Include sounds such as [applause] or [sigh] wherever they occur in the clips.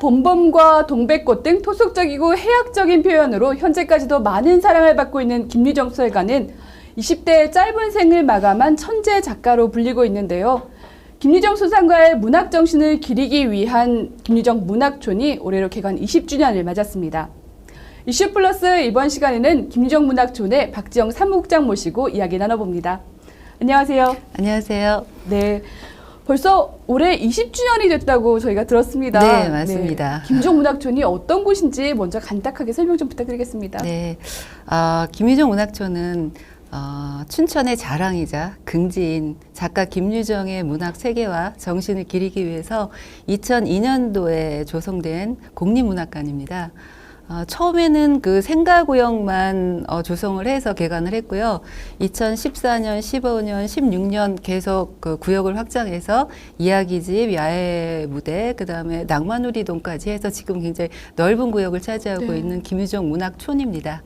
봄봄과 동백꽃 등 토속적이고 해학적인 표현으로 현재까지도 많은 사랑을 받고 있는 김유정 소설가는 20대의 짧은 생을 마감한 천재 작가로 불리고 있는데요. 김유정 소설가의 문학 정신을 기리기 위한 김유정 문학촌이 올해로 개관 20주년을 맞았습니다. 이슈 플러스 이번 시간에는 김유정 문학촌의 박지영 사무국장 모시고 이야기 나눠봅니다. 안녕하세요. 안녕하세요. 네. 벌써 올해 20주년이 됐다고 저희가 들었습니다. 네, 맞습니다. 네. 김종 문학촌이 어떤 곳인지 먼저 간단하게 설명 좀 부탁드리겠습니다. 네, 어, 김유정 문학촌은 어, 춘천의 자랑이자 긍지인 작가 김유정의 문학 세계와 정신을 기리기 위해서 2002년도에 조성된 공립문학관입니다. 어, 처음에는 그 생가구역만 어, 조성을 해서 개관을 했고요. 2014년, 15년, 16년 계속 그 구역을 확장해서 이야기집, 야외 무대, 그 다음에 낭만우리동까지 해서 지금 굉장히 넓은 구역을 차지하고 네. 있는 김유정 문학촌입니다.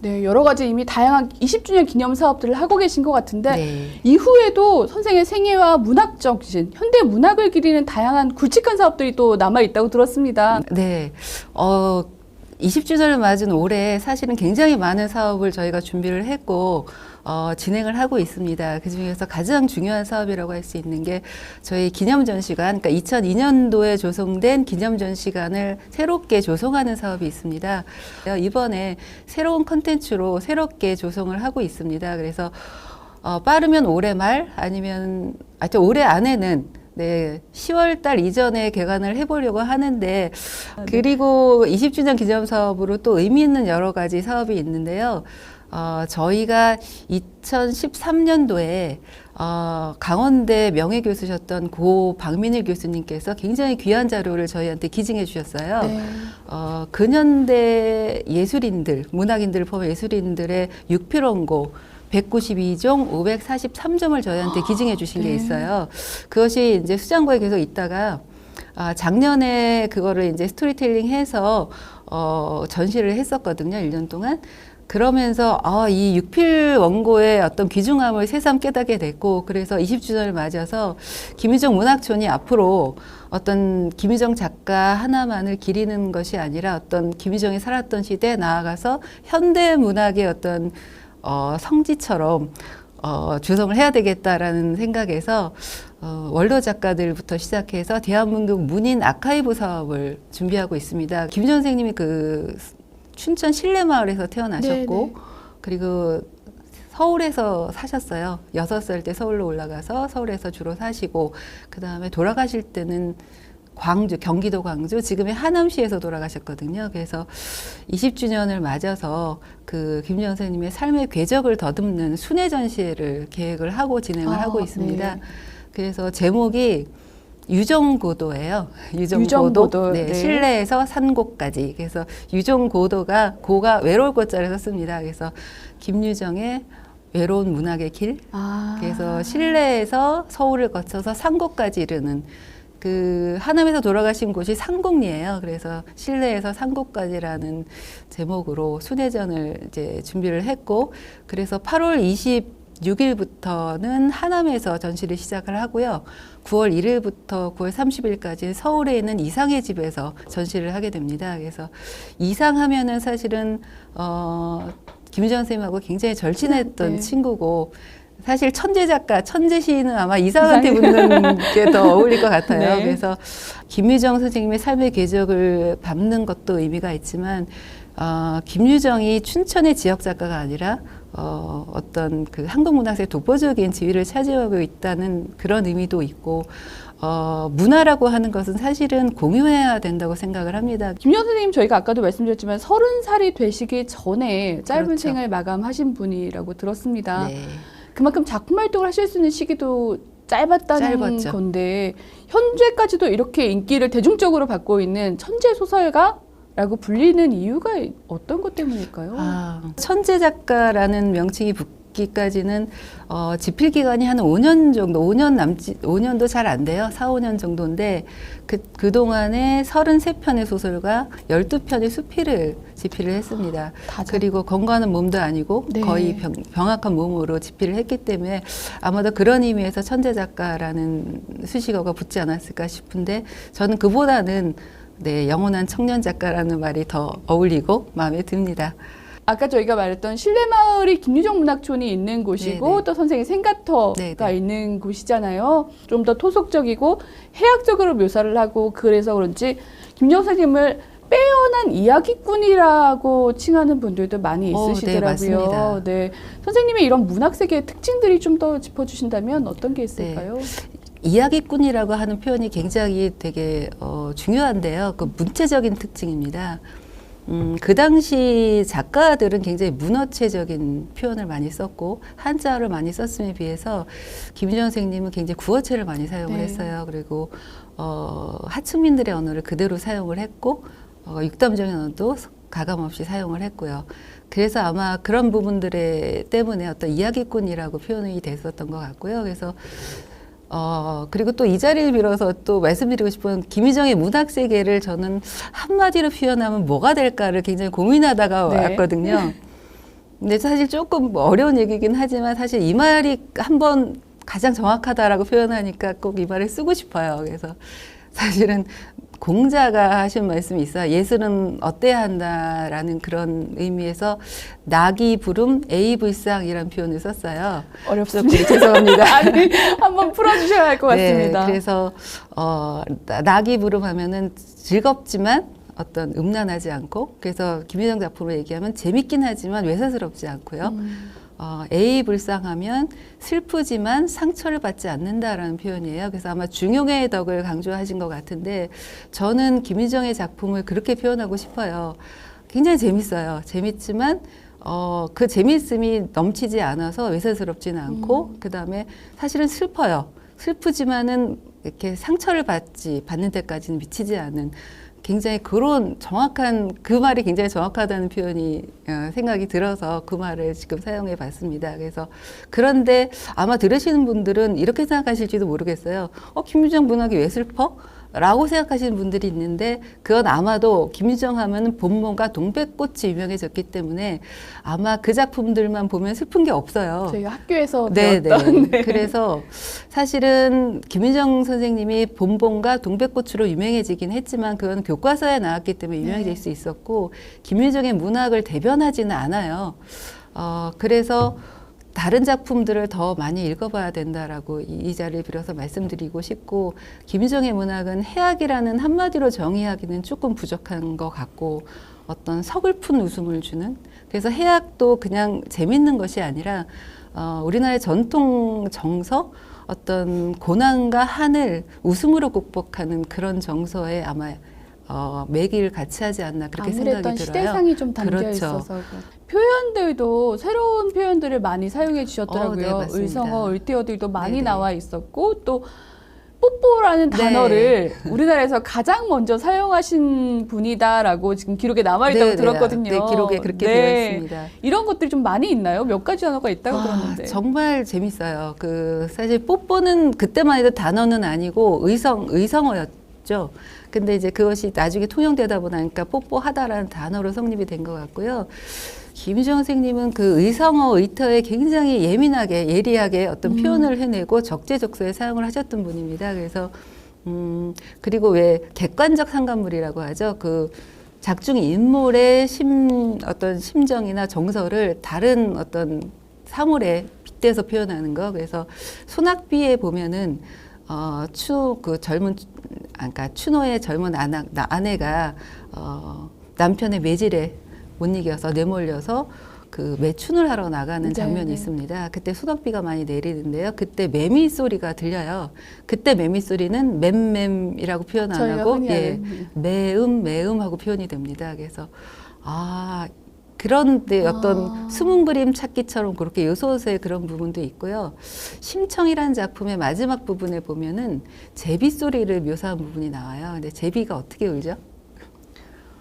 네, 여러 가지 이미 다양한 20주년 기념 사업들을 하고 계신 것 같은데 네. 이후에도 선생의 생애와 문학 정신, 현대 문학을 기리는 다양한 굵직한 사업들이 또 남아 있다고 들었습니다. 네. 어, 20주년을 맞은 올해 사실은 굉장히 많은 사업을 저희가 준비를 했고, 어, 진행을 하고 있습니다. 그 중에서 가장 중요한 사업이라고 할 수 있는 게 저희 기념 전시관, 그러니까 2002년도에 조성된 기념 전시관을 새롭게 조성하는 사업이 있습니다. 이번에 새로운 컨텐츠로 새롭게 조성을 하고 있습니다. 그래서 어, 빠르면 올해 말 아니면 하여튼 올해 안에는 네, 10월 달 이전에 개관을 해보려고 하는데, 그리고 20주년 기념 사업으로 또 의미 있는 여러 가지 사업이 있는데요. 어, 저희가 2013년도에 어, 강원대 명예교수셨던 고 박민일 교수님께서 굉장히 귀한 자료를 저희한테 기증해 주셨어요. 네. 어, 근현대 예술인들, 문학인들을 포함한 예술인들의 육필원고 192종 543점을 저희한테 기증해 주신 게 네. 있어요. 그것이 이제 수장고에 계속 있다가 아, 작년에 그거를 이제 스토리텔링 해서 어, 전시를 했었거든요. 1년 동안. 그러면서 아, 이 육필 원고의 어떤 귀중함을 새삼 깨닫게 됐고 그래서 20주년을 맞아서 김유정 문학촌이 앞으로 어떤 김유정 작가 하나만을 기리는 것이 아니라 어떤 김유정이 살았던 시대에 나아가서 현대 문학의 어떤 어, 성지처럼 어, 조성을 해야 되겠다라는 생각에서 어, 원로 작가들부터 시작해서 대한민국 문인 아카이브 사업을 준비하고 있습니다. 김 선생님이 그 춘천 신례마을에서 태어나셨고 네, 네. 그리고 서울에서 사셨어요. 여섯 살 때 서울로 올라가서 서울에서 주로 사시고 그 다음에 돌아가실 때는 광주, 경기도 광주, 지금의 하남시에서 돌아가셨거든요. 그래서 20주년을 맞아서 그 김정 선생님의 삶의 궤적을 더듬는 순회 전시회를 계획을 하고 진행을 아, 하고 있습니다. 네. 그래서 제목이 유정고도예요. [laughs] 유정고도. 유정고도, 네, 네. 실내에서 산고까지. 그래서 유정고도가 고가 외로울 고자를 썼습니다. 그래서 김유정의 외로운 문학의 길. 아. 그래서 실내에서 서울을 거쳐서 상고까지 이르는 그 하남에서 돌아가신 곳이 상곡리예요. 그래서 실내에서 상곡까지라는 제목으로 순회전을 이제 준비를 했고 그래서 8월 26일부터는 하남에서 전시를 시작을 하고요. 9월 1일부터 9월 30일까지 서울에 있는 이상의 집에서 전시를 하게 됩니다. 그래서 이상하면은 사실은 어 김유정 선생님하고 굉장히 절친했던 네. 친구고 사실 천재 작가, 천재 시인은 아마 이상한테 붙는 게 더 어울릴 것 같아요. [laughs] 네. 그래서 김유정 선생님의 삶의 궤적을 밟는 것도 의미가 있지만 어, 김유정이 춘천의 지역 작가가 아니라 어, 어떤 그 한국 문학의 독보적인 지위를 차지하고 있다는 그런 의미도 있고 어, 문화라고 하는 것은 사실은 공유해야 된다고 생각을 합니다. 김유정 선생님 저희가 아까도 말씀드렸지만 서른 살이 되시기 전에 짧은 그렇죠. 생을 마감하신 분이라고 들었습니다. 네. 그만큼 작품 활동을 하실 수 있는 시기도 짧았다는 짧았죠. 건데 현재까지도 이렇게 인기를 대중적으로 받고 있는 천재 소설가 라고 불리는 이유가 어떤 것 때문일까요? 아, 천재 작가라는 명칭이 붙 기까지는 어, 집필 기간이 한 5년 정도, 5년 남지, 5년도 잘 안 돼요. 4, 5년 정도인데 그, 그동안에 33편의 소설과 12편의 수필을 집필을 했습니다. 다 잘- 그리고 건강한 몸도 아니고 네. 거의 병, 병약한 몸으로 집필을 했기 때문에 아마도 그런 의미에서 천재 작가라는 수식어가 붙지 않았을까 싶은데 저는 그보다는 네, 영원한 청년 작가라는 말이 더 어울리고 마음에 듭니다. 아까 저희가 말했던 신뢰마을이 김유정 문학촌이 있는 곳이고 네네. 또 선생님 생가터가 네네. 있는 곳이잖아요. 좀 더 토속적이고 해학적으로 묘사를 하고 그래서 그런지 김유정 선생님을 빼어난 이야기꾼이라고 칭하는 분들도 많이 어, 네, 있으시더라고요. 맞습니다. 네, 선생님이 이런 문학 세계의 특징들이 좀 더 짚어주신다면 어떤 게 있을까요? 이야기꾼이라고 하는 표현이 굉장히 되게 어, 중요한데요. 그 문체적인 특징입니다. 음, 그 당시 작가들은 굉장히 문어체적인 표현을 많이 썼고 한자어를 많이 썼음에 비해서 김유정 선생님은 굉장히 구어체를 많이 사용을 네. 했어요. 그리고 어, 하층민들의 언어를 그대로 사용을 했고 어, 육담적인 언어도 가감 없이 사용을 했고요. 그래서 아마 그런 부분들에 때문에 어떤 이야기꾼이라고 표현이 됐었던 것 같고요. 그래서 어, 그리고 또 이 자리를 빌어서 또 말씀드리고 싶은 김희정의 문학 세계를 저는 한마디로 표현하면 뭐가 될까를 굉장히 고민하다가 네. 왔거든요. 근데 사실 조금 뭐 어려운 얘기긴 하지만 사실 이 말이 한번 가장 정확하다라고 표현하니까 꼭 이 말을 쓰고 싶어요. 그래서 사실은 공자가 하신 말씀이 있어요. 예술은 어때야 한다라는 그런 의미에서 낙이 부름 A불상이라는 표현을 썼어요. 어렵습니다. 죄송합니다. [laughs] 아니, 한번 풀어주셔야 할 것 같습니다. 네, 그래서 어, 나- 낙이 부름 하면은 즐겁지만 어떤 음란하지 않고 그래서 김유정 작품을 얘기하면 재밌긴 하지만 외세스럽지 않고요. 음. 어, A 불쌍하면 슬프지만 상처를 받지 않는다라는 표현이에요. 그래서 아마 중용의 덕을 강조하신 것 같은데 저는 김유정의 작품을 그렇게 표현하고 싶어요. 굉장히 재밌어요. 재밌지만 어, 그 재밌음이 넘치지 않아서 외세스럽지는 않고 그 다음에 사실은 슬퍼요. 슬프지만은 이렇게 상처를 받지 받는 데까지는 미치지 않은 굉장히 그런 정확한 그 말이 굉장히 정확하다는 표현이 어, 생각이 들어서 그 말을 지금 사용해 봤습니다. 그래서 그런데 아마 들으시는 분들은 이렇게 생각하실지도 모르겠어요. 어, 김유정 문학이 왜 슬퍼? 라고 생각하시는 분들이 있는데 그건 아마도 김유정 하면은 본모가 동백꽃이 유명해졌기 때문에 아마 그 작품들만 보면 슬픈 게 없어요. 저희가 학교에서 네, 배웠던 네. [laughs] 그래서 사실은 김윤정 선생님이 본본과 동백꽃으로 유명해지긴 했지만 그건 교과서에 나왔기 때문에 유명해질 네. 수 있었고 김윤정의 문학을 대변하지는 않아요. 어, 그래서 다른 작품들을 더 많이 읽어봐야 된다라고 이, 이 자리를 빌어서 말씀드리고 싶고 김유정의 문학은 해악이라는 한마디로 정의하기는 조금 부족한 것 같고 어떤 서글픈 웃음을 주는? 그래서 해악도 그냥 재밌는 것이 아니라 어, 우리나라의 전통 정서 어떤 고난과 한을 웃음으로 극복하는 그런 정서에 아마 어, 매기를 같이 하지 않나 그렇게 생각이 들어요. 시대상이 좀 담겨 그렇죠. 있어서 표현들도 새로운 표현들을 많이 사용해 어, 네, 주셨더라고요. 의성어, 을태어들도 많이 네네. 나와 있었고 또 뽀뽀라는 네. 단어를 [laughs] 우리나라에서 가장 먼저 사용하신 분이다라고 지금 기록에 남아 있다고 네, 네, 들었거든요. 네, 기록에 그렇게 네. 되어 있습니다. 이런 것들이 좀 많이 있나요? 몇 가지 단어가 있다고 아, 들었는데. 정말 재밌어요. 그 사실 뽀뽀는 그때만 해도 단어는 아니고 의성 의성어였 죠. 근데 이제 그것이 나중에 통용되다 보니까 뽀뽀하다라는 단어로 성립이 된 것 같고요. 김유정 선생님은 그 의성어 의터에 굉장히 예민하게 예리하게 어떤 음. 표현을 해내고 적재적소에 사용을 하셨던 분입니다. 그래서 음 그리고 왜 객관적 상관물이라고 하죠. 그 작중 인물의 심 어떤 심정이나 정서를 다른 어떤 사물에 빗대서 표현하는 거. 그래서 소낙비에 보면은 어 추 그 젊은 아 그러니까 추노의 젊은 아나, 나- 아내가 어 남편의 매질에 못 이겨서 내몰려서 그 매춘을 하러 나가는 네, 장면이 네. 있습니다. 그때 소낙비가 많이 내리는데요. 그때 매미 소리가 들려요. 그때 매미 소리는 맴맴이라고 표현 안 하고 예, 아는, 매음 매음 하고 표현이 됩니다. 그래서 아 그런 데 어떤 아. 숨은 그림 찾기처럼 그렇게 요소수의 그런 부분도 있고요. 심청이라는 작품의 마지막 부분에 보면은 제비 소리를 묘사한 부분이 나와요. 근데 제비가 어떻게 울죠?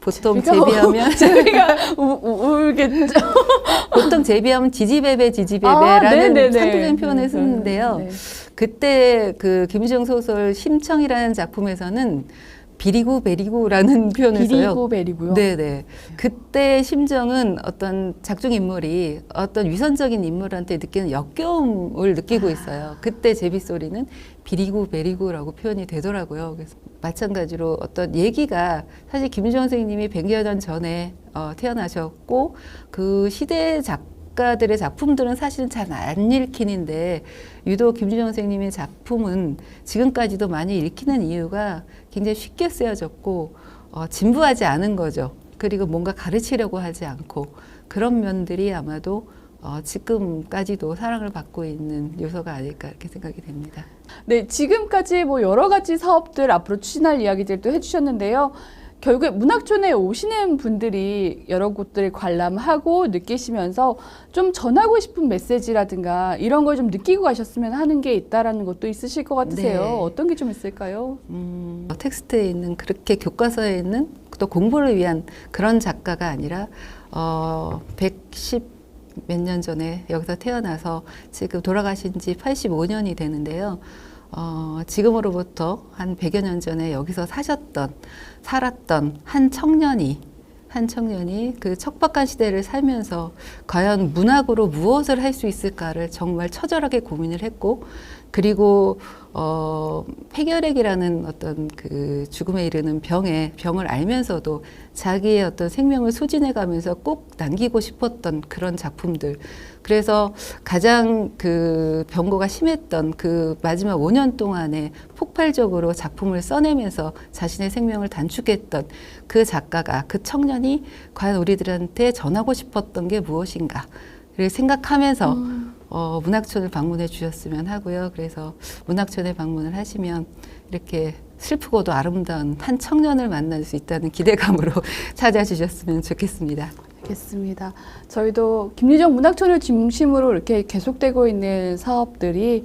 보통 제비가 제비하면 [laughs] 제비가 우, 울겠죠. [laughs] 보통 제비하면 지지배배 아, 지지배배라는 네네네. 상투적인 표현을 음, 쓰는데요. 네. 그때 그 김유정 소설 심청이라는 작품에서는 비리고 베리고라는 [laughs] 표현을 써요. 비리고 베리고요. 네네. 그때 심정은 어떤 작중 인물이 어떤 위선적인 인물한테 느끼는 역겨움을 느끼고 있어요. 그때 제비 소리는 비리고 베리고라고 표현이 되더라고요. 그래서 마찬가지로 어떤 얘기가 사실 김유정 선생님이 100여 년 전에 어, 태어나셨고 그 시대 작 가들의 작품들은 사실은 잘 안 읽히는데 유독 김유정 선생님의 작품은 지금까지도 많이 읽히는 이유가 굉장히 쉽게 쓰여졌고 어, 진부하지 않은 거죠. 그리고 뭔가 가르치려고 하지 않고 그런 면들이 아마도 어, 지금까지도 사랑을 받고 있는 요소가 아닐까 이렇게 생각이 됩니다. 네, 지금까지 뭐 여러 가지 사업들 앞으로 추진할 이야기들도 해주셨는데요. 결국에 문학촌에 오시는 분들이 여러 곳들을 관람하고 느끼시면서 좀 전하고 싶은 메시지라든가 이런 걸 좀 느끼고 가셨으면 하는 게 있다라는 것도 있으실 것 같으세요. 네. 어떤 게 좀 있을까요? 음, 텍스트에 있는 그렇게 교과서에 있는 또 공부를 위한 그런 작가가 아니라 어, 110 몇 년 전에 여기서 태어나서 지금 돌아가신 지 85년이 되는데요. 어, 지금으로부터 한 100여 년 전에 여기서 사셨던, 살았던 한 청년이, 한 청년이 그 척박한 시대를 살면서 과연 문학으로 무엇을 할 수 있을까를 정말 처절하게 고민을 했고, 그리고 어, 폐결핵이라는 어떤 그 죽음에 이르는 병에 병을 알면서도 자기의 어떤 생명을 소진해 가면서 꼭 남기고 싶었던 그런 작품들. 그래서 가장 그 병고가 심했던 그 마지막 5년 동안에 폭발적으로 작품을 써내면서 자신의 생명을 단축했던 그 작가가 그 청년이 과연 우리들한테 전하고 싶었던 게 무엇인가를 생각하면서 어, 문학촌을 방문해 주셨으면 하고요. 그래서 문학촌에 방문을 하시면 이렇게 슬프고도 아름다운 한 청년을 만날 수 있다는 기대감으로 [laughs] 찾아주셨으면 좋겠습니다. 알겠습니다. 저희도 김유정 문학촌을 중심으로 이렇게 계속되고 있는 사업들이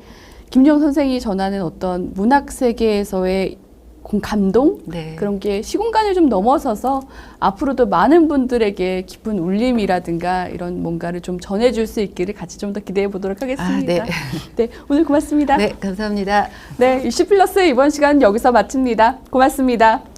김유정 선생이 전하는 어떤 문학 세계에서의 공- 감동 네. 그런 게 시공간을 좀 넘어서서 앞으로도 많은 분들에게 깊은 울림이라든가 이런 뭔가를 좀 전해줄 수 있기를 같이 좀 더 기대해 보도록 하겠습니다. 아, 네. [laughs] 네, 오늘 고맙습니다. 네, 감사합니다. 네, 이슈 플러스 이번 시간 여기서 마칩니다. 고맙습니다.